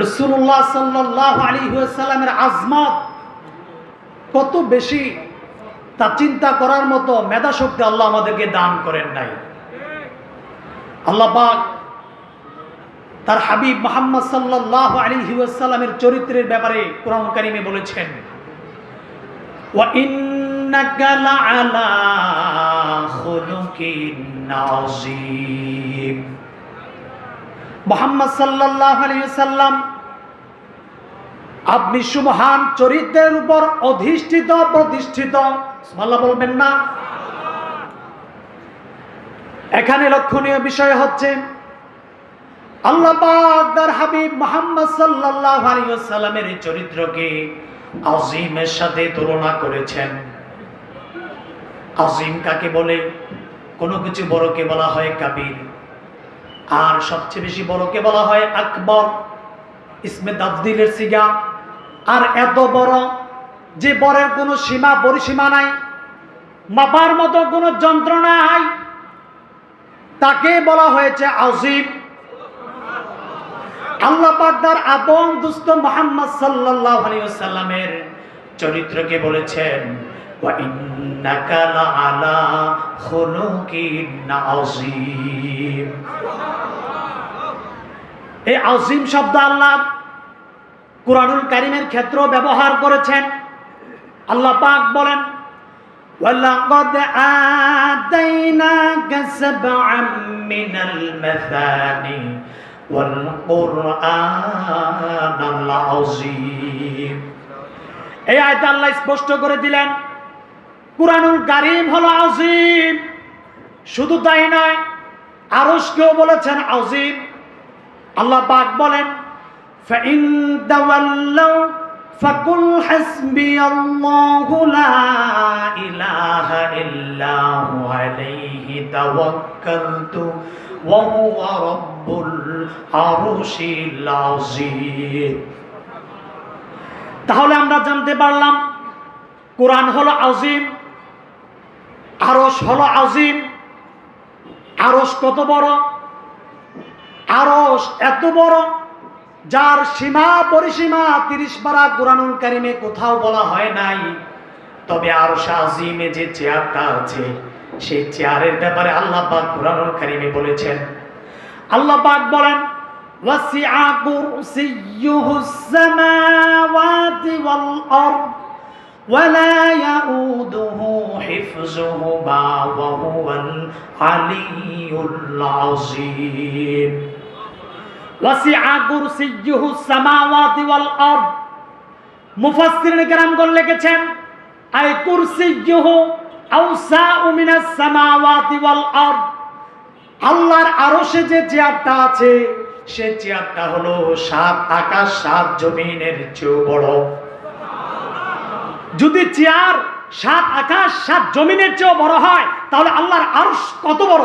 রসুল্লাহ সাল্লাহ আলী সাল্লামের আজমাত কত বেশি তা চিন্তা করার মতো মেধা শক্তি আল্লাহ আমাদেরকে দান করেন নাই। আল্লাপাক তার হাবিব মোহাম্মদ সাল্লাহ আলী সাল্লামের চরিত্রের ব্যাপারে কোরআন কারিমে বলেছেন মোহাম্মদ সাল্লাহ আলী সাল্লাম আপনি সুমহান চরিত্রের উপর অধিষ্ঠিত, প্রতিষ্ঠিত। আল্লাহ বলবেন না। এখানে লক্ষণীয় বিষয় হচ্ছে মোহাম্মদ চরিত্রকে আজিমের সাথে তুলনা করেছেন। আজিম কাকে বলে? কোনো কিছু বড়কে বলা হয় আর সবচেয়ে বেশি বড়কে বলা হয় আকবর। ইসমে তাফদিলের সিগা। আর এত বড় যে বরের কোনো সীমা, পরিসীমা নাই, মাপার মতো কোনো যন্ত্র নাই, তাকে বলা হয়েছে আজিম আল্লাহ পাকদার আপন দুস্থ মোহাম্মদ সাল্লাল্লাহু আলাইহি ওয়াসাল্লামের চরিত্রকে বলেছেন এই আজিম শব্দ আল্লাহ কুরআনুল কারীমের ক্ষেত্র ব্যবহার করেছেন আল্লাহ পাক বলেন ولقد آتيناك سبعا من المثاني والقرآن العظيم এই আয়তে আল্লাহ স্পষ্ট করে দিলেন কুরআনুল কারীম হলো আজিম শুধু তাই নয় আরশকেও বলেছেন আজিম আল্লাহ পাক বলেন فإن تولوا فقل حسبي الله لا إله إلا هو عليه توكلت وهو رب العرش العظيم তাহলে আমরা জানতে পারলাম কোরআন হলো আজিম আরস হলো আজিম আরস কত বড় আরস এত বড় যার সীমা পরিসীমা তিরিশ পারা কোরআনুল কারিমে কোথাও বলা হয় নাই তবে আরস আজিমে যে চেয়ারটা আছে সেই চেয়ারের ব্যাপারে আল্লাহ পাক কোরআনুল কারিমে বলেছেন আল্লাহ পাক বলেন وسع كرسيه السماوات والأرض ولا يؤوده حفظهما وهو العلي العظيم আল্লাহর আরশে যে চেয়ারটা আছে, সে চেয়ারটা হলো সাত আকাশ, সাত জমিনের চেয়েও বড়। যদি চেয়ার সাত আকাশ, সাত জমিনের চেয়েও বড় হয়, তাহলে আল্লাহর আরশ কত বড়?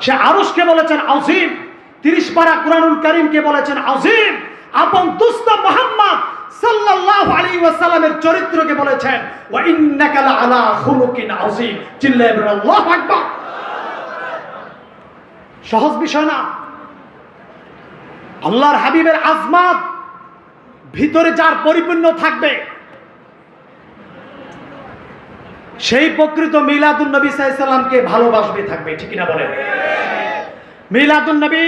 সে আরশকে বলেছেন আউসিম। তিরিশ পারা কুরআনুল করিমকে বলেছেন, আজিম, আপন দুস্ত মোহাম্মদ সাল্লাল্লাহু আলাইহি ওয়াসাল্লামের চরিত্রকে বলেছেন, ওয়া ইন্নাকা খুলুকিন বলেন, আল্লাহু আকবার। সহজ বিষয় না। আল্লাহর হাবিবের আজমাত ভিতরে যার পরিপূর্ণ থাকবে, সেই প্রকৃত মিলাদুন নবী সাল্লামকে ভালোবাসবে, থাকবে, ঠিক না বলেন? মিলাদুন নবী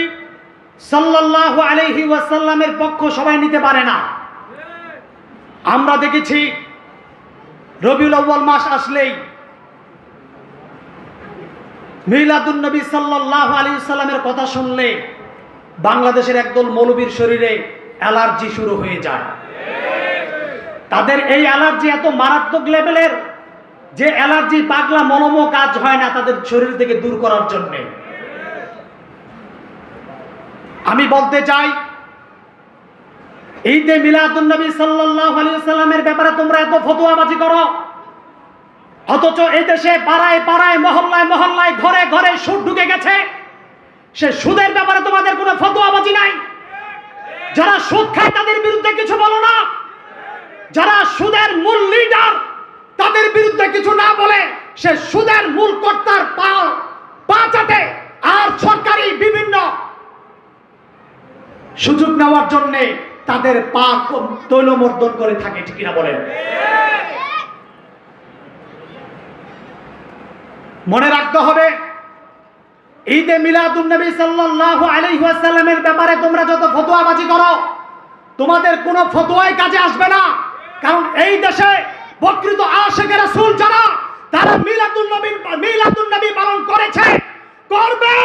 সাল্লাল্লাহু আলাইহি ওয়াসাল্লামের পক্ষ সবাই নিতে পারে না। আমরা দেখেছি রবিউল আউ্বাল মাস আসলেই মিলাদুন নবী সাল্লাল্লাহু আলাইহি সাল্লামের কথা শুনলে বাংলাদেশের একদল মৌলবীর শরীরে অ্যালার্জি শুরু হয়ে যায়। তাদের এই অ্যালার্জি এত মারাত্মক লেভেলের যে অ্যালার্জি পাগলা মলম কাজ হয় না তাদের শরীর থেকে দূর করার জন্যে। আমি বলতে চাই, ঈদে মিলাদুন নবী সাল্লাল্লাহু আলাইহি সাল্লামের ব্যাপারে তোমরা এত ফতোয়াবাজি করো, অথচ এই দেশে পাড়ায় পাড়ায়, মহল্লায় মহল্লায়, ঘরে ঘরে সুদ ঢুকে গেছে। সে সুদের ব্যাপারে তোমাদের কোনো ফতোয়াবাজি নাই? যারা সুদ খায় তাদের বিরুদ্ধে কিছু বলো না। যারা সুদের মূল লিডার তাদের বিরুদ্ধে কিছু না বলে, সে সুদের মূল কর্তার পা পা আর সরকারি বিভিন্ন সুযোগ নেওয়ার জন্য তাদের পা তৈলমর্দন করে থাকে, ঠিক কিনা বলেন? মনে রাখতে হবে, ঈদে মিলাদুন নবী সাল্লাল্লাহু আলাইহি ওয়াসাল্লামের ব্যাপারে তোমরা যত ফতোয়াবাজি করো, তোমাদের কোনো ফতোয়াই কাজে আসবে না। কারণ এই দেশে প্রকৃত আশেকের রাসূল যারা, তারা মিলাদুন নবী মিলাদুন নবী পালন করেছে। করবে!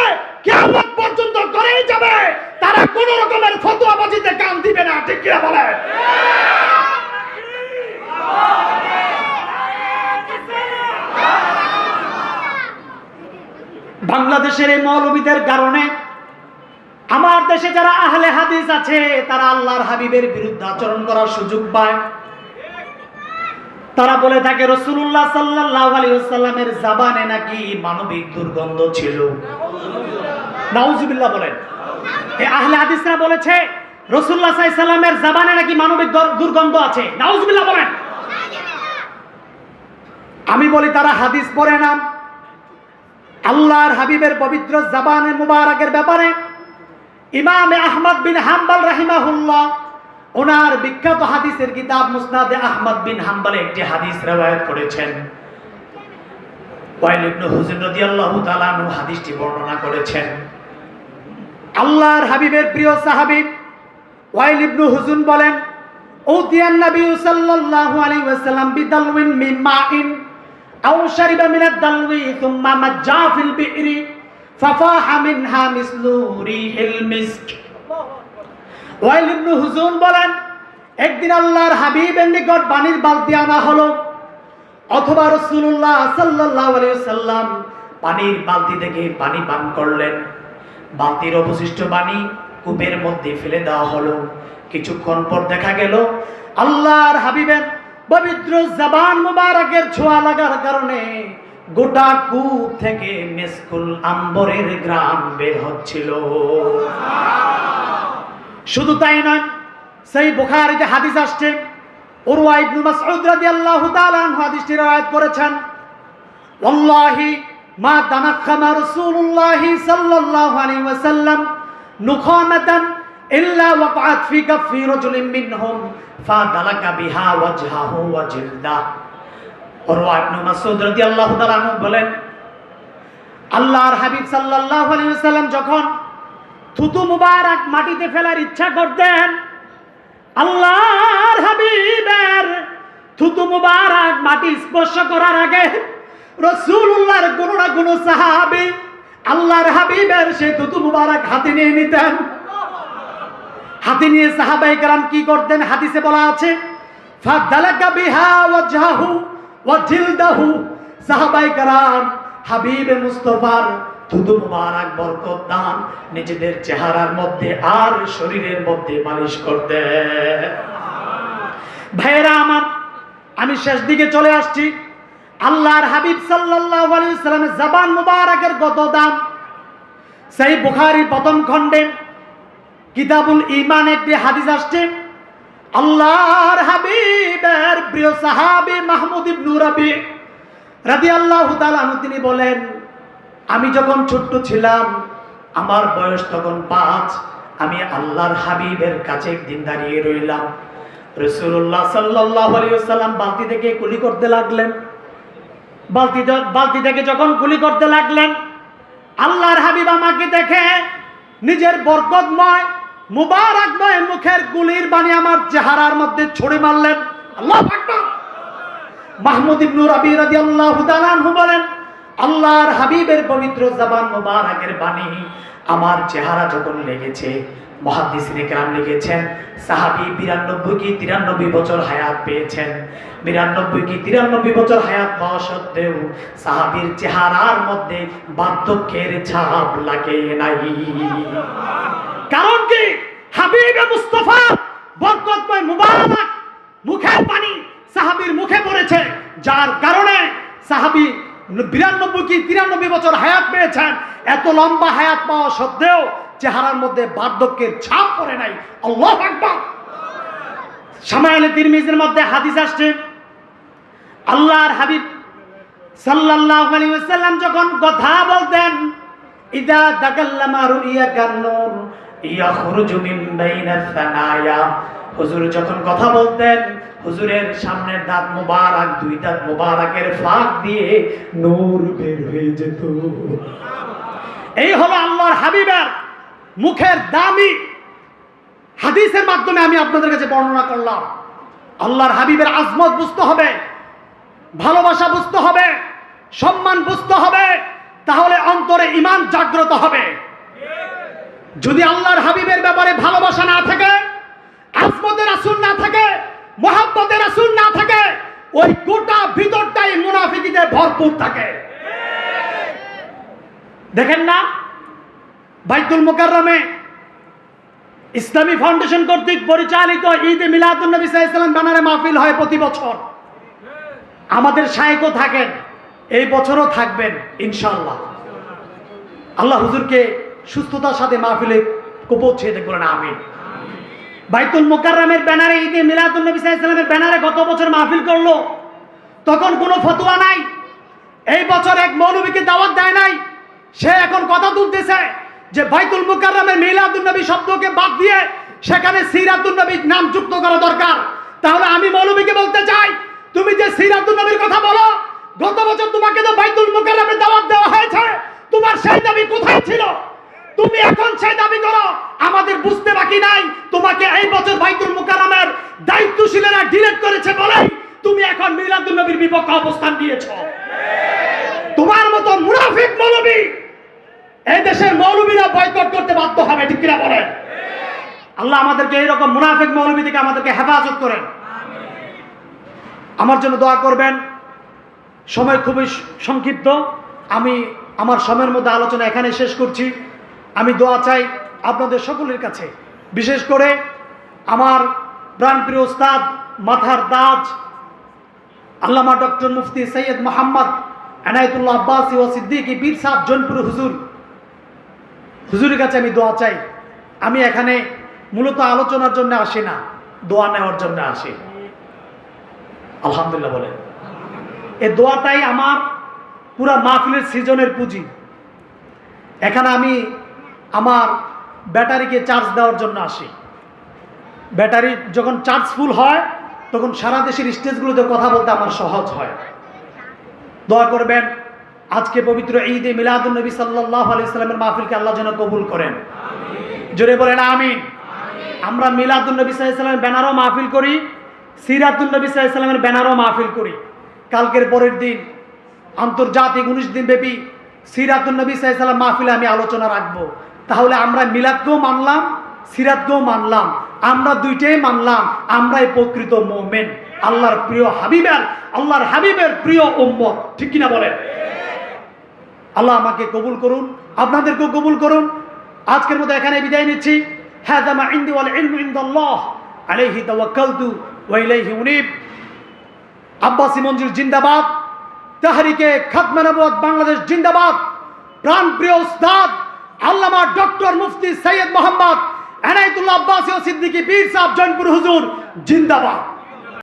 কিয়ামত পর্যন্ত করেই যাবে। তারা কোনো রকমের ফতোয়াবাজিতে কান দিবে না, ঠিক কিনা বলে? বাংলাদেশের এই মৌলবীদের কারণে আমার দেশে যারা আহলে হাদিস আছে, তারা আল্লাহর হাবিবের বিরুদ্ধে আচরণ করার সুযোগ পায়। তারা বলে থাকে রসুল্লাহ সাল্লাহ আলী সাল্লামের জাবানে নাকি মানবিক দুর্গন্ধ ছিল। নাউজুবিল্লাহ বলেন। আহলে হাদিসরা বলেছে রসুল্লাহ সাল্লামের জাবানে নাকি মানবিক দুর্গন্ধ আছে। নাউজুবিল্লাহ বলেন। আমি বলি, তারা হাদিস পড়ে না। আল্লাহর হাবিবের পবিত্র জাবানে মুবারকের ব্যাপারে ইমাম আহমদ বিন হাম্বাল রাহিমাহুল্লাহ, ওনার বিখ্যাত হাদিসের কিতাব মুসনাদে আহমদ বিন হাম্বালে একটি হাদিস রেওয়ায়ত করেছেন। ওয়াইল ইবনে হুজুর রাদিয়াল্লাহু তাআলা হাদিসটি বর্ণনা করেছেন। আল্লাহর হাবিবের প্রিয় সাহাবী ওয়াইল ইবনে হুজুন বলেন উতিয়ান নবী সাল্লাল্লাহু আলাইহি ওয়াসাল্লাম বিদালউইন মিন মাইন আও শারিবা মিন আদ-দালউই থুম্মা মাজ্জা ফিল বি'রি ফাফাহা মিনহা মিসলু রিহিল মিস্ক। ওয়াইল ইবনে হুজুন বলেন, একদিন আল্লাহর হাবিবের নিকট পানির বালতি আনা হলো, অথবা রসুল্লাহ সাল্লাহ সাল্লাম পানির বালতি থেকে পানি পান করলেন। বালতির অবশিষ্ট পানি কূপের মধ্যে ফেলে দেওয়া হলো। কিছুক্ষণ পর দেখা গেল, আল্লাহর হাবিবের পবিত্র জবান মুবারকের ছোঁয়া লাগার কারণে গোটা কূপ থেকে মেসকুল আম্বরের গ্রাম বের হচ্ছিল। শুধু তাই নয়, সেই বুখারীতে হাদিস আসছে, উরওয়া ইবনে মাসউদ রাদিয়াল্লাহু তাআলা আনহু হাদিসটি রওয়ায়াত করেছেন, ওয়াল্লাহি মা তানাক্কামা রাসূলুল্লাহ সাল্লাল্লাহু আলাইহি ওয়াসাল্লাম নুখামাতান ইল্লা ওয়াকআত ফি কাফি রাজুলিন মিনহুম ফাদালাকা বিহা ওয়াজহাহু ওয়া জিলদা। উরওয়া ইবনে মাসউদ রাদিয়াল্লাহু তাআলা আনহু বলেন, আল্লাহর হাবিব সাল্লাল্লাহু আলাইহি ওয়াসাল্লাম যখন থুতু মুবারক মাটিতে ফেলার ইচ্ছা করতেন, আল্লাহর হাবিবের থুতু মুবারক মাটি স্পর্শ করার আগে রসুল্লাহর কোনো না কোনো সাহাবি, আল্লাহর হাবিবের সে থুতু মুবারক হাতে নিয়ে নিতেন। হাতে নিয়ে সাহাবাই কালাম কি করতেন? হাদিসে বলা আছে মুস্তফার থুতু মুবারক বরকত দান নিজেদের চেহারার মধ্যে আর শরীরের মধ্যে মালিশ করতে ভাইয়েরা আমার, আমি শেষ দিকে চলে আসছি। আল্লাহর হাবিব সাল্লাল্লাহু আলাইহি সাল্লামের জবান মুবারকের কত দাম। সেই বুখারীর প্রথম খণ্ডে কিতাবুল ইমান একটি হাদিস আসছে, আল্লাহর হাবিবের প্রিয় সাহাবী মাহমুদ ইবনু রাবি রাদিয়াল্লাহু তাআলা তিনি বলেন, আমি যখন ছোট্ট ছিলাম, আমার বয়স তখন পাঁচ, আমি আল্লাহর হাবিবের কাছে একদিন দাঁড়িয়ে রইলাম। রসুল্লাহ সাল্লাহ আলিয়াল্লাম বালতি থেকে কুলি করতে লাগলেন। বালতি বালতি থেকে যখন কুলি করতে লাগলেন, আল্লাহর হাবিব আমাকে দেখে নিজের বরকতময়, মুবারকময় মুখের গুলির বাণী আমার চেহারার মধ্যে ছড়ে মারলেন। আল্লাহ মাহমুদ ইবনু রাবি রাদিয়াল্লাহু তাআলা আনহু বলেন, আল্লাহর হাবিবের পবিত্র জবান মোবারকের বাণী আমার চেহারা যখন লেগেছে মহাদিসিনে কেরাম লিখেছেন, সাহাবি বিরানব্বই কি তিরানব্বই বছর হায়াত পেয়েছেন। বিরানব্বই কি তিরানব্বই বছর হায়াত পাওয়া সত্ত্বেও চেহারার মধ্যে বার্ধক্যের কারণ কি? হাবিবে মুস্তফা মুখের পানি সাহাবির মুখে পড়েছে, যার কারণে সাহাবি বিরানব্বই কি তিরানব্বই বছর হায়াত পেয়েছেন। এত লম্বা হায়াত পাওয়া সত্ত্বেও চেহারার মধ্যে বার্ধক্যের ছাপ পড়ে নাই। আল্লাহ আকবার। সামাইলে তিরমিজের মধ্যে হাদিস আসছে, আল্লাহর হাবিব সাল্লাল্লাহু আলাইহি ওয়াসাল্লাম যখন কথা বলতেন, ইদা তাকাল্লামা রুইয়া কান্নুর ইয়াখরুজু মিন বাইনাস সানায়া। হুজুর যখন কথা বলতেন, হুজুরের সামনের দাঁত মোবারক, দুই দাঁত মোবারকের ফাঁক দিয়ে নূর বের হয়ে যেত। এই হলো আল্লাহর হাবিবের মুখের দামি হাদিসের মাধ্যমে আমি আপনাদের কাছে বর্ণনা করলাম। আল্লাহর হাবিবের আজমত বুঝতে হবে, ভালোবাসা বুঝতে হবে, সম্মান বুঝতে হবে, তাহলে অন্তরে ইমান জাগ্রত হবে। যদি আল্লাহর হাবিবের ব্যাপারে ভালোবাসা না থাকে, আজমতের আসুন না থাকে, মহাব্বতের আসুন না থাকে, ওই গোটা ভিতরটাই মুনাফিকিতে ভরপুর থাকে। দেখেন না? বাইতুল মোকাররমে ইসলামী ফাউন্ডেশন কর্তৃক পরিচালিত ঈদ মিলাদুল নবী সাল্লাম ব্যানারে মাহফিল হয় প্রতি বছর। আমাদের শায়েকও থাকেন, এই বছরও থাকবেন ইনশাল্লাহ আল্লাহ হুজুরকে সুস্থতার সাথে মাহফিলে পৌঁছে দেখ বলেন, আমিন। বাইতুল মোকাররমের ব্যানারে ঈদে মিলাদুল নবী সাল্লামের ব্যানারে গত বছর মাহফিল করল, তখন কোনো ফতোয়া নাই। এই বছর এক মৌলবীকে দাওয়াত দেয় নাই, সে এখন কথা তুলতেছে। যে বাইতুল মুকাররমের মিলাদুন নবী শব্দকে বাদ দিয়ে সেখানে সিরাতুন নবীর নাম যুক্ত করা দরকার। তাহলে আমি মৌলবীকে বলতে চাই, তুমি যে সিরাতুন নবীর কথা বলো, গত বছর তোমাকে তো বাইতুল মুকাররমের দাওয়াত দেওয়া হয়েছে, তোমার সেই দাবি কোথায় ছিল? তুমি এখন সেই দাবি করো, আমাদের বুঝতে বাকি নাই, তোমাকে এই বছর বাইতুল মুকাররমের দায়িত্বশীলেরা ডিলেট করেছে বলেই তুমি এখন মিলাদুন নবীর বিপক্ষে অবস্থান নিয়েছো তোমার মতো মুনাফিক মৌলবী এই দেশের মৌলবীরা বয়কট করতে বাধ্য হবে, ঠিক কিনা বলেন? আল্লাহ আমাদেরকে এইরকম মুনাফিক মৌলবী থেকে আমাদেরকে হেফাজত করেন। আমার জন্য দোয়া করবেন। সময় খুবই সংক্ষিপ্ত। আমি আমার সময়ের মধ্যে আলোচনা এখানে শেষ করছি। আমি দোয়া চাই আপনাদের সকলের কাছে। বিশেষ করে আমার প্রাণপ্রিয় ওস্তাদ মাথার দাজ, আল্লামা ডক্টর মুফতি সৈয়দ মোহাম্মদ এনায়তুল্লাহ আব্বাসি ও সিদ্দিকি পীর সাহ জনপুর হুজুর। হুজুরের কাছে আমি দোয়া চাই। আমি এখানে মূলত আলোচনার জন্য আসি না, দোয়া নেওয়ার জন্য আসি। আলহামদুলিল্লাহ বলেন। এই দোয়াটাই আমার পুরা মাহফিলের সিজনের পুঁজি। এখানে আমি আমার ব্যাটারিকে চার্জ দেওয়ার জন্য আসি। ব্যাটারি যখন চার্জ ফুল হয়, তখন সারা দেশের স্টেজগুলোতে কথা বলতে আমার সহজ হয়। দোয়া করবেন আজকে পবিত্র ঈদে মিলাদুল নবী সাল্লাহ আলি সাল্লামের মাহফিলকে আল্লাহ যেন কবুল করেন। জোরে বলেন, আমিন। আমরা মিলাদুল নবী সাল্লামের ব্যানারও মাহফিল করি সিরাতুল নবী সাল্লামের ব্যানারও মাহফিল করি। কালকের পরের দিন, আন্তর্জাতিক উনিশ দিন ব্যাপী সিরাতুল নবী সাল্লাম মাহফিলে আমি আলোচনা রাখব। তাহলে আমরা মিলাদকেও মানলাম, সিরাতকেও মানলাম, আমরা দুইটাই মানলাম, আমরাই প্রকৃত মোমেন, আল্লাহর প্রিয় হাবিবের আল্লাহর হাবিবের প্রিয় উম্মত। ঠিক কিনা বলেন? আল্লাহ আমাকে কবুল করুন, আপনাদেরকেও কবুল করুন। আজকের মতো এখানে বিদায় নিচ্ছি। হ্যাঁ দামা ইন্দি ওয়াল ইলমু ইনদাল্লাহ, আলাইহি তাওয়াক্কালতু ওয়া ইলাইহি উনীব। আব্বাসী মঞ্জুর জিন্দাবাদ, তাহরিকে খাতমে বাংলাদেশ জিন্দাবাদ। প্রাণপ্রিয় উস্তাদ, আল্লামা ডক্টর মুফতি সৈয়দ মোহাম্মদ এনায়তুল্লাহ আব্বাসী ও সিদ্দিকী পীর সাহেব জৈনপুর হুজুর, জিন্দাবাদ।